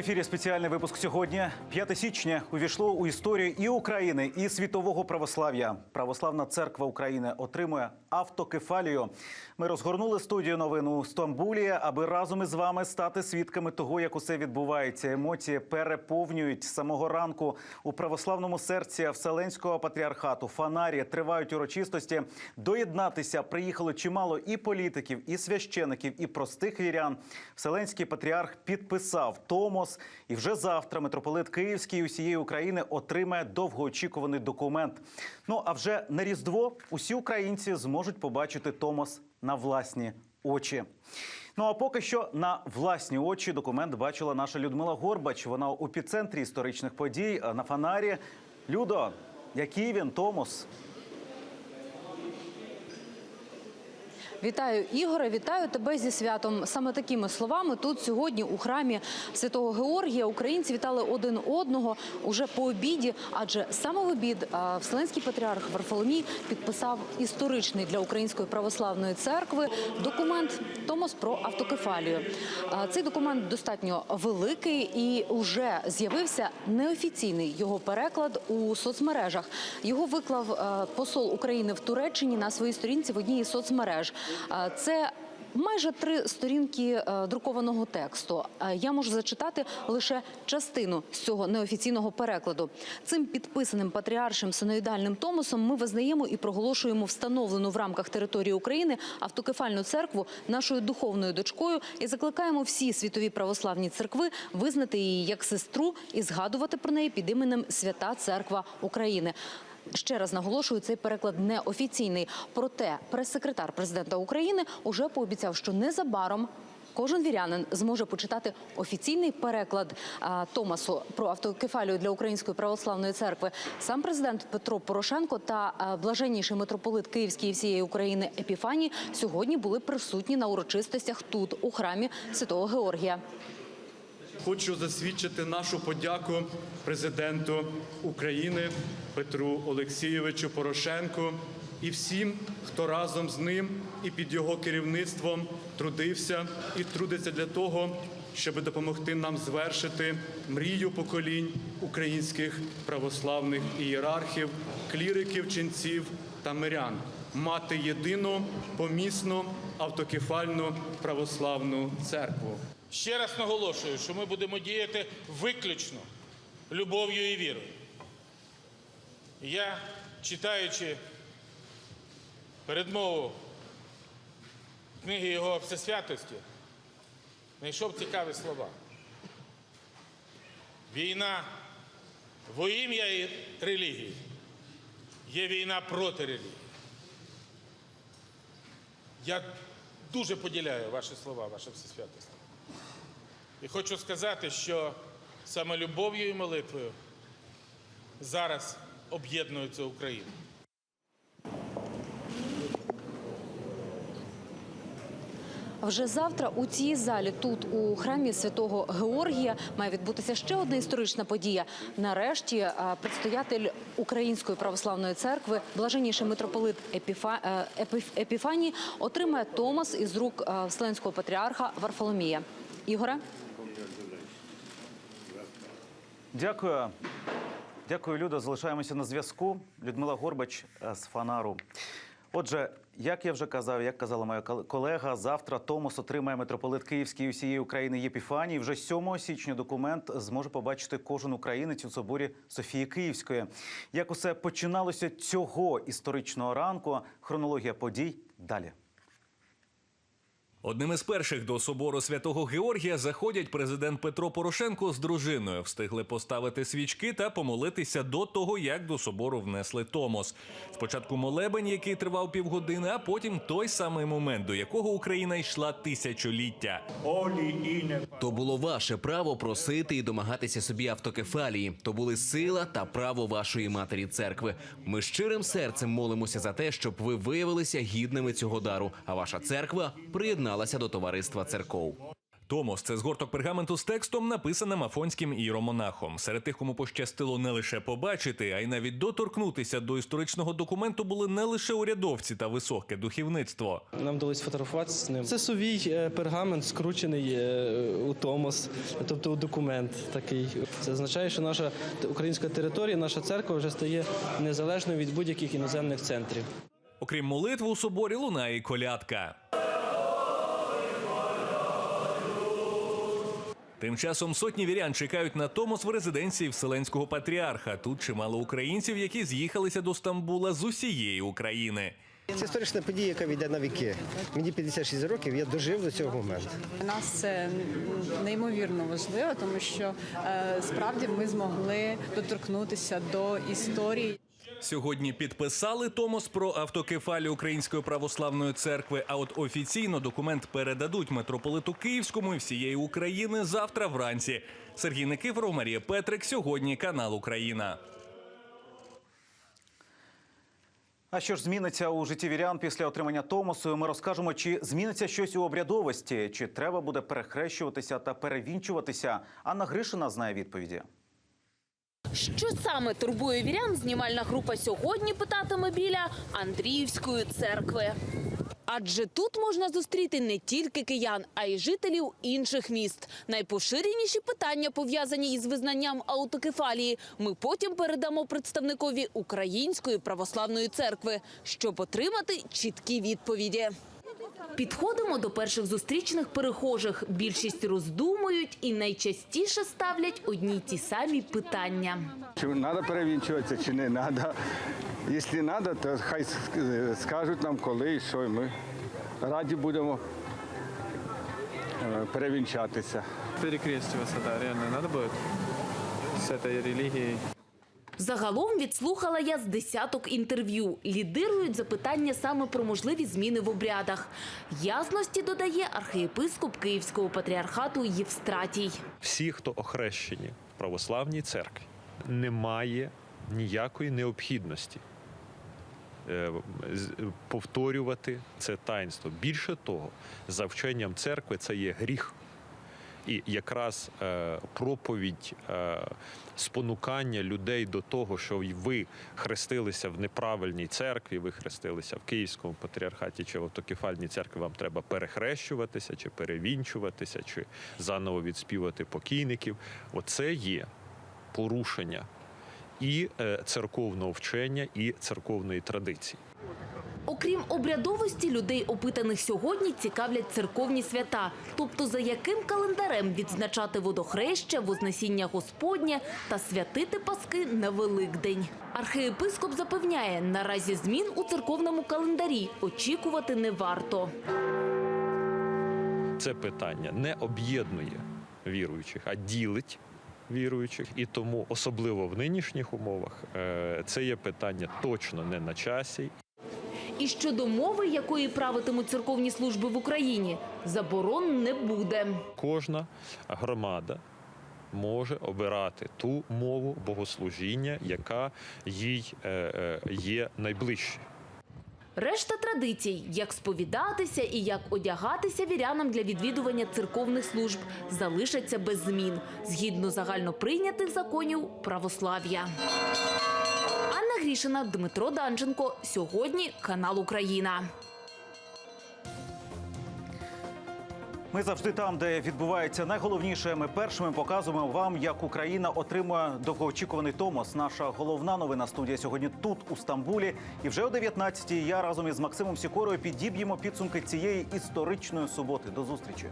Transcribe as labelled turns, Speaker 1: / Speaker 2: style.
Speaker 1: ефірі спеціальний випуск сьогодні. 5 січня увійшло у історію і України, і світового православ'я. Православна церква України отримує автокефалію. Ми розгорнули студію новин у Стамбулі, аби разом із вами стати свідками того, як усе відбувається. Емоції переповнюють самого ранку у православному серці Вселенського патріархату. Фанарі тривають урочистості. Доєднатися приїхало чимало і політиків, і священиків, і простих вірян. Вселенський патріарх підписав Томос, і вже завтра митрополит Київський усієї України отримає довгоочікуваний документ. Ну а вже на Різдво усі українці зможуть побачити Томос на власні очі. Ну а поки що на власні очі документ бачила наша Людмила Горбач. Вона у підцентрі історичних подій на фонарі. Людо, який він Томос?
Speaker 2: Вітаю, Ігоре, вітаю тебе зі святом. Саме такими словами тут сьогодні у храмі святого Георгія українці вітали один одного уже по обіді. Адже саме в обід Вселенський патріарх Варфоломій підписав історичний для Української православної церкви документ Томос про автокефалію. Цей документ достатньо великий і вже з'явився неофіційний його переклад у соцмережах. Його виклав посол України в Туреччині на своїй сторінці в одній із соцмереж. Це майже три сторінки е, друкованого тексту. Я можу зачитати лише частину з цього неофіційного перекладу. Цим підписаним патріаршим синоїдальним томосом ми визнаємо і проголошуємо встановлену в рамках території України автокефальну церкву нашою духовною дочкою і закликаємо всі світові православні церкви визнати її як сестру і згадувати про неї під іменем Свята Церква України. Ще раз наголошую, цей переклад неофіційний. Проте прес-секретар президента України уже пообіцяв, що незабаром. Кожен вірянин зможе почитати офіційний переклад Томасу про автокефалію для Української православної церкви. Сам президент Петро Порошенко та блаженніший митрополит Київський і всієї України Епіфаній сьогодні були присутні на урочистостях тут, у храмі Святого Георгія.
Speaker 3: Хочу засвідчити нашу подяку президенту України Петру Олексійовичу Порошенку і всім, хто разом з ним і під його керівництвом трудився і трудиться для того, щоб допомогти нам звершити мрію поколінь українських православних ієрархів, кліриків, ченців та мирян мати єдину помісну автокефальну православну церкву.
Speaker 4: Ще раз наголошую, що ми будемо діяти виключно любов'ю і вірою. Я, читаючи передмову книги його всесвятості, знайшов цікаві слова. Війна во ім'я і релігії є війна проти релігії. Я дуже поділяю ваші слова, ваше всесвятості. І хочу сказати, що саме любов'ю і молитвою зараз об'єднується Україна.
Speaker 2: Вже завтра у цій залі, тут у храмі святого Георгія, має відбутися ще одна історична подія. Нарешті е, предстоятель Української православної церкви, блаженніший митрополит Епіфа... е, Епіф- Епіфаній, отримає Томас із рук е, Вселенського патріарха Варфоломія. Ігоре.
Speaker 1: Дякую. Дякую, Люда. Залишаємося на зв'язку. Людмила Горбач е, з Фанару. Отже, як я вже казав, як казала моя кол- колега, завтра Томос отримає митрополит Київський і усієї України Єпіфаній. Вже 7 січня документ зможе побачити кожен українець у соборі Софії Київської. Як усе починалося цього історичного ранку? Хронологія подій далі.
Speaker 5: Одним із перших до собору святого Георгія заходять президент Петро Порошенко з дружиною. Встигли поставити свічки та помолитися до того, як до собору внесли Томос. Спочатку молебень, який тривав півгодини, а потім той самий момент, до якого Україна йшла тисячоліття.
Speaker 6: То було ваше право просити і домагатися собі автокефалії. То були сила та право вашої матері церкви. Ми щирим серцем молимося за те, щоб ви виявилися гідними цього дару. А ваша церква приєдналася до товариства церков.
Speaker 5: Томос це згорток пергаменту з текстом, написаним афонським іеромонахом. Серед тих, кому пощастило не лише побачити, а й навіть доторкнутися до історичного документу були не лише урядовці та високе духовництво.
Speaker 7: Нам вдалося фотографуватися з ним. Це сувій е, пергамент, скручений е, у томос, тобто у документ такий. Це означає, що наша українська територія, наша церква вже стає незалежною від будь-яких іноземних центрів.
Speaker 5: Окрім молитв, у соборі лунає колядка. Тим часом сотні вірян чекають на Томос в резиденції Вселенського патріарха. Тут чимало українців, які з'їхалися до Стамбула з усієї України.
Speaker 8: Це історична подія, яка війде на віки. Мені 56 років, я дожив до цього моменту.
Speaker 9: Для нас це неймовірно важливо, тому що е, справді ми змогли доторкнутися до історії.
Speaker 5: Сьогодні підписали Томос про автокефалію Української православної церкви. А от офіційно документ передадуть митрополиту Київському і всієї України завтра вранці. Сергій Никифоров, Марія Петрик. Сьогодні канал Україна.
Speaker 1: А що ж зміниться у житті вірян після отримання Томосу? Ми розкажемо, чи зміниться щось у обрядовості, чи треба буде перехрещуватися та перевінчуватися. Анна Гришина знає відповіді.
Speaker 10: Що саме турбує вірян? Знімальна група сьогодні питатиме біля Андріївської церкви. Адже тут можна зустріти не тільки киян, а й жителів інших міст. Найпоширеніші питання пов'язані із визнанням аутокефалії. Ми потім передамо представникові Української православної церкви, щоб отримати чіткі відповіді. Підходимо до перших зустрічних перехожих. Більшість роздумують і найчастіше ставлять одні й ті самі питання.
Speaker 11: Чи треба перевінчуватися, чи не треба. Якщо треба, то хай скажуть нам, коли і що, і ми раді будемо е, перевінчатися.
Speaker 7: Перекрещуватися, так, реально треба буде з цією релігією.
Speaker 10: Загалом відслухала я з десяток інтерв'ю. Лідирують запитання саме про можливі зміни в обрядах. Ясності додає архієпископ Київського патріархату Євстратій.
Speaker 12: всі, хто охрещені в православній церкві, немає ніякої необхідності е, повторювати це таїнство. Більше того, за вченням церкви це є гріх. І якраз е, проповідь е, спонукання людей до того, що ви хрестилися в неправильній церкві, ви хрестилися в Київському патріархаті чи в автокефальній церкві, вам треба перехрещуватися, чи перевінчуватися, чи заново відспівати покійників. Оце є порушення і е, церковного вчення, і церковної традиції.
Speaker 10: Окрім обрядовості, людей, опитаних сьогодні, цікавлять церковні свята, тобто за яким календарем відзначати водохреща, вознесіння Господнє та святити Паски на Великдень. Архієпископ запевняє, наразі змін у церковному календарі очікувати не варто.
Speaker 12: це питання не об'єднує віруючих, а ділить віруючих. І тому, особливо в нинішніх умовах, е, це є питання точно не на часі.
Speaker 10: І щодо мови, якої правитимуть церковні служби в Україні, заборон не буде.
Speaker 12: Кожна громада може обирати ту мову богослужіння, яка їй е, е, є найближчою.
Speaker 10: Решта традицій, як сповідатися і як одягатися вірянам для відвідування церковних служб, залишаться без змін згідно загальноприйнятих законів православ'я. Грішина, Дмитро Данченко. Сьогодні канал Україна.
Speaker 1: Ми завжди там, де відбувається найголовніше. Ми першими показуємо вам, як Україна отримує довгоочікуваний Томос. Наша головна новина студія сьогодні тут, у Стамбулі. І вже о 19-й я разом із Максимом Сікорою підіб'ємо підсумки цієї історичної суботи. До зустрічі.